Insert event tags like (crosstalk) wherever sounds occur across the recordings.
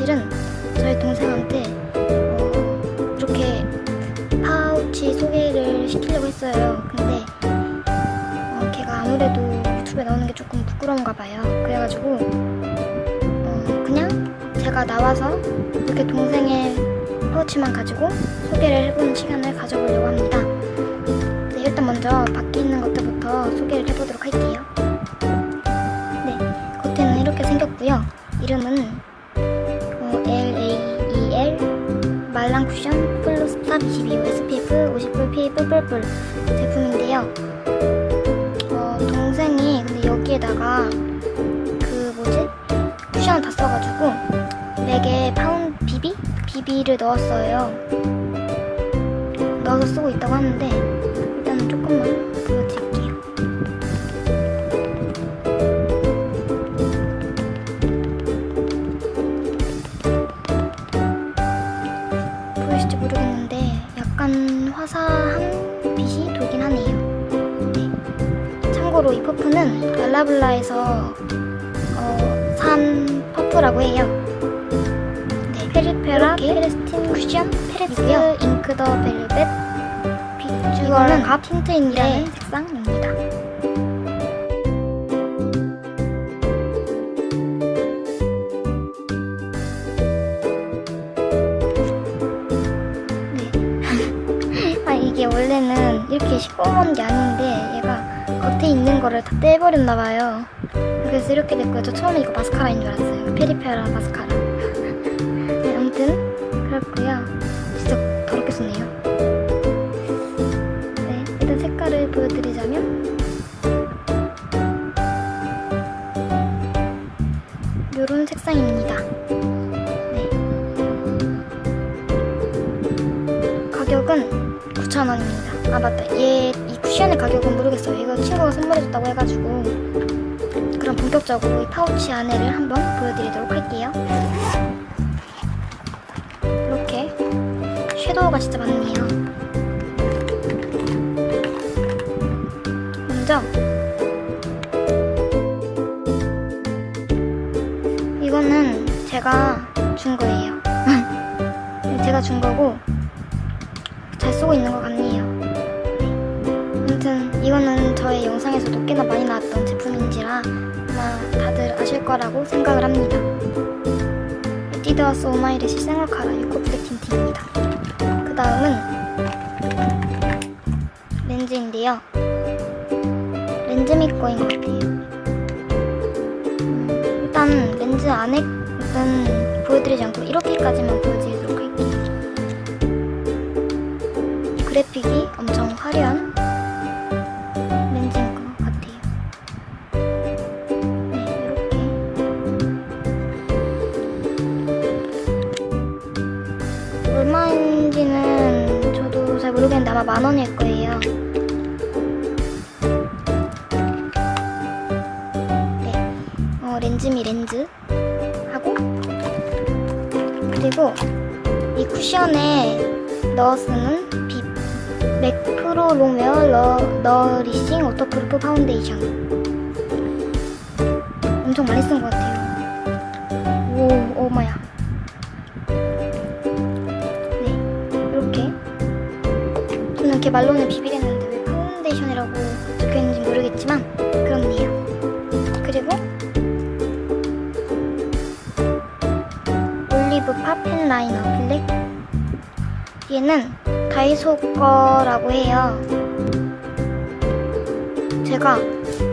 사실은 저희 동생한테 어, 이렇게 파우치 소개를 시키려고 했어요. 근데 어, 걔가 아무래도 유튜브에 나오는 게 조금 부끄러운가 봐요. 그래가지고 어, 그냥 제가 나와서 이렇게 동생의 파우치만 가지고 소개를 해보는 시간을 가져보려고 합니다. 네, 일단 먼저 밖에 있는 것들부터 소개를 해보도록 할게요. 네, 겉에는 이렇게 생겼고요. 이름은 말랑 쿠션 플루스타 22 SPF 50불 PA 뿔뿔뿔 제품인데요. 어, 동생이 근데 여기에다가 그 뭐지 쿠션을 다 써가지고 맥에 파운 비비 비비를 넣었어요. 넣어서 쓰고 있다고 하는데 일단은 조금만 보여드릴게요. 퍼프는 발라블라에서 어, 산 퍼프라고 해요. 네, 페리페라 페레스틴 쿠션 페레스고요. 잉크 더 벨벳 비주얼 갑 틴트인데 색상입니다. 네. (laughs) 아 이게 원래는 이렇게 시꺼먼 게 아닌데 얘가 겉에 있는 거를 다 떼버렸나 봐요. 그래서 이렇게 됐고요. 저 처음에 이거 마스카라인 줄 알았어요. 페리페라 마스카라. (laughs) 네, 아무튼 그렇고요. 진짜 더럽게 썼네요. 네, 일단 색깔을 보여드리자면 이런 색상입니다. 네. 가격은 9,000원입니다. 아 맞다. 얘이 쿠션의 가격은 모르겠어요. 이거 친구가 선물해줬다고 해가지고 그럼 본격적으로 이 파우치 안에를 한번 보여드리도록 할게요. 이렇게 섀도우가 진짜 많네요. 먼저 이거는 제가 준 거예요. (laughs) 제가 준 거고 잘 쓰고 있는. 네. 아무튼 이거는 저의 영상에서도 꽤나 많이 나왔던 제품인지라 아마 다들 아실 거라고 생각을 합니다. 에뛰드와스 오마이레시 생얼카라 유코 블랙 틴트입니다. 그 다음은 렌즈인데요. 렌즈미 거인 것 같아요. 음, 일단 렌즈 안에 일단 보여드리지 않고 이렇게까지만 보여드리도록 할게요. 그래픽이 엄청 화려한 모르겠는데 아마 만 원일 거예요. 네, 어, 렌즈미 렌즈 하고 그리고 이 쿠션에 넣어 쓰는 립 맥프로 롱웨어 러, 너리싱 워터프루프 파운데이션. 엄청 많이 쓴 것 같아요. 오 오마야 이렇게 말론을 비비겠는데 왜 파운데이션이라고 적혀있는지 모르겠지만 그렇네요 그리고 올리브 팝 펜라이너 블랙 얘는 다이소 거라고 해요. 제가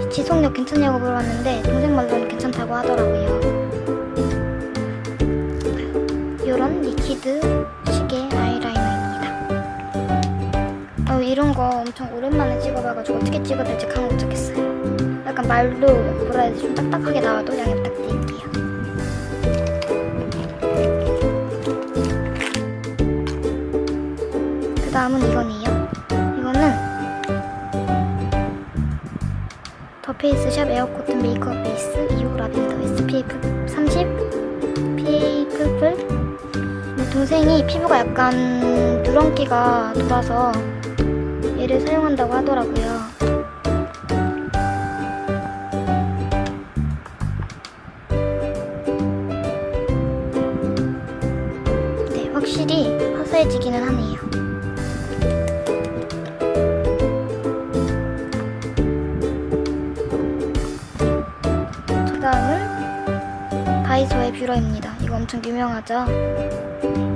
지속력 괜찮냐고 물어봤는데 동생 말로는 괜찮다고 하더라고요. 이런 리퀴드 거 엄청 오랜만에 찍어봐가지고 어떻게 찍어야 될지 감을 못 잡겠어요. 약간 말로 뭐라 해야 되지 좀 딱딱하게 나와도 양해 부탁드릴게요. 그 다음은 이거네요. 이거는 더 페이스샵 에어코튼 메이크업 베이스 2호 라벤더 SPF 30 PA 풀풀 내 동생이 피부가 약간 누런기가 돌아서 얘를 사용한다고 하더라고요. 네, 확실히 화사해지기는 하네요. 그 다음은 다이소의 뷰러입니다. 이거 엄청 유명하죠?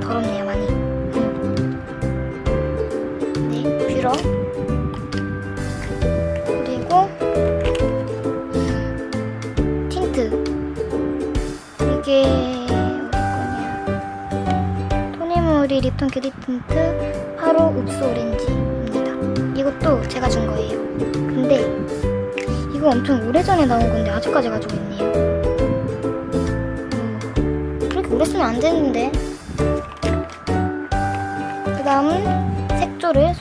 더럽네요, 많이. 네, 뷰러. 그리고 틴트. 이게 거냐? 토니모리 립톤 큐티 틴트 8호 읍수 오렌지입니다. 이것도 제가 준 거예요. 근데 이거 엄청 오래전에 나온 건데 아직까지 가지고 있네요. 어, 그렇게 오래 쓰면 안 되는데.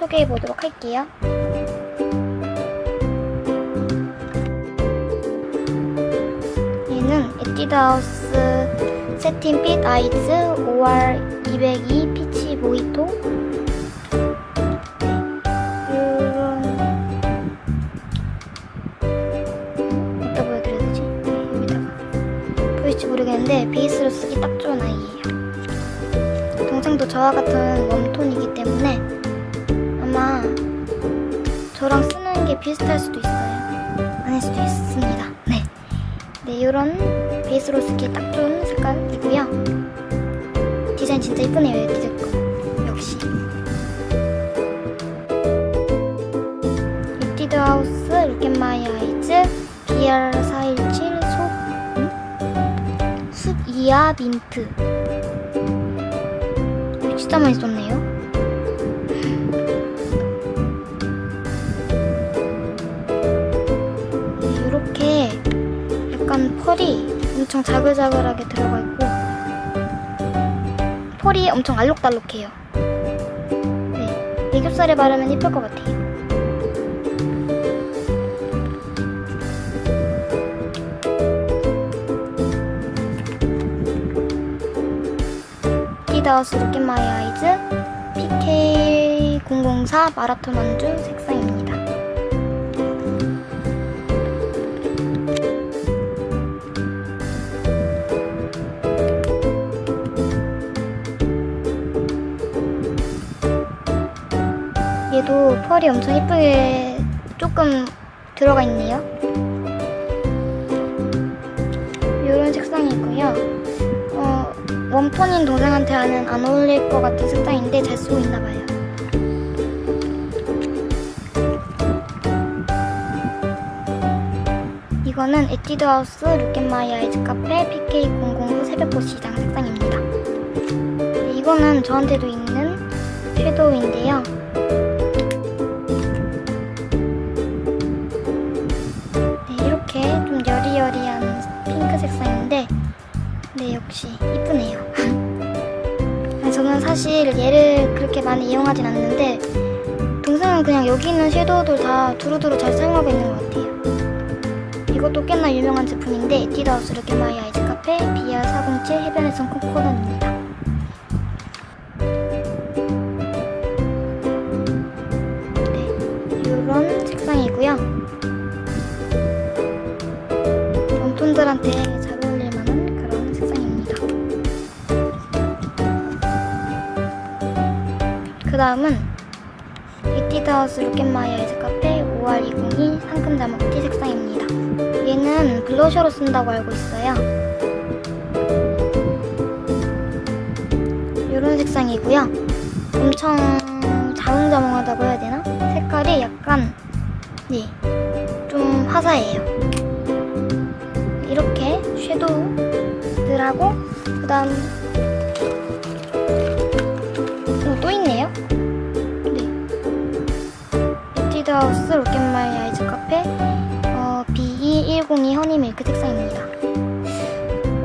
소개해 보도록 할게요. 얘는 에뛰드하우스 세틴빛 아이즈 5R 202 피치 모히토 이런 어디다 보여드려야 되지? 네, 여기다가 보일지 모르겠는데 베이스로 쓰기 딱 좋은 아이예요 동생도 저와 같은 웜톤이기 때문에 저랑 쓰는 게 비슷할 수도 있어요. 아닐 수도 있습니다. 네, 네 이런 베이스로 쓰기 딱 좋은 색깔이고요. 디자인 진짜 이쁘네요 디자인 거 역시. 리티드 하우스 룩앤마이 아이즈 BR417 속 음? 숲 이하 민트. 진짜 많이 썼네요 펄이 엄청 자글자글하게 들어가 있고 펄이 엄청 알록달록해요. 네, 애교살에 바르면 예쁠 것 같아요. 디다우스 룩앤마이 아이즈 PK004 마라톤 원주 펄이 엄청 예쁘게 조금 들어가 있네요. 이런 색상이고요. 어, 웜톤인 동생한테는 안 어울릴 것 같은 색상인데 잘 쓰고 있나 봐요. 이거는 에뛰드하우스 룩앤마이 아이즈 카페 PK009 새벽꽃 시장 색상입니다. 네, 이거는 저한테도 있는 섀도우인데요. 네, 역시 이쁘네요. 아니, 저는 사실 얘를 그렇게 많이 이용하진 않는데 동생은 그냥 여기 있는 섀도우들 다 두루두루 잘 사용하고 있는 것 같아요. 이것도 꽤나 유명한 제품인데 에뛰드 하우스 르게마이 아이즈 카페 BR407 해변의 성 코코넛입니다. 다음은 에뛰드하우스 룩앤마이 아이즈 카페 5R202 상큼 자목티 색상입니다. 얘는 블러셔로 쓴다고 알고 있어요. 이런 색상이고요. 엄청 자몽자몽하다고 해야 되나? 색깔이 약간 네, 좀 화사해요. 이렇게 섀도우들하고 그 다음 BE102 허니 밀크 색상입니다.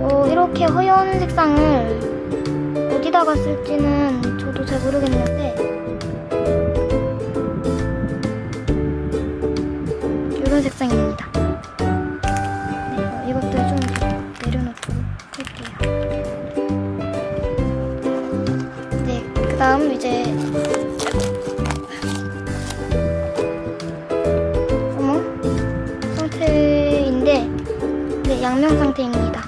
어, 이렇게 허연 색상을 어디다가 쓸지는 저도 잘 모르겠는데 이런 색상입니다. 네, 어, 이것도 좀 내려놓도록 할게요. 네, 그 다음 이제 닫힌 상태입니다.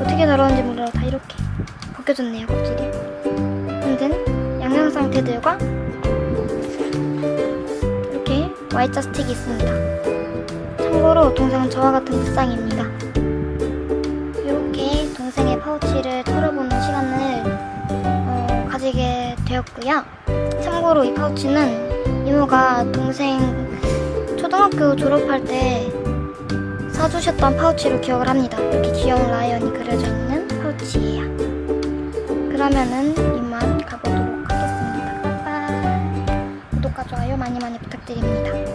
어떻게 다뤘는지 몰라 다 이렇게 벗겨졌네요 껍질이. 흔든 양념 상태들과 이렇게 Y자 스틱이 있습니다. 참고로 동생은 저와 같은 불상입니다. 이렇게 동생의 파우치를 털어보는 시간을 어, 가지게 되었고요. 참고로 이 파우치는 이모가 동생 초등학교 졸업할 때 사주셨던 파우치로 기억을 합니다. 이렇게 귀여운 라이언이 그려져 있는 파우치예요. 그러면은 이만 가보도록 하겠습니다. 빠빠. 구독과 좋아요 많이 많이 부탁드립니다.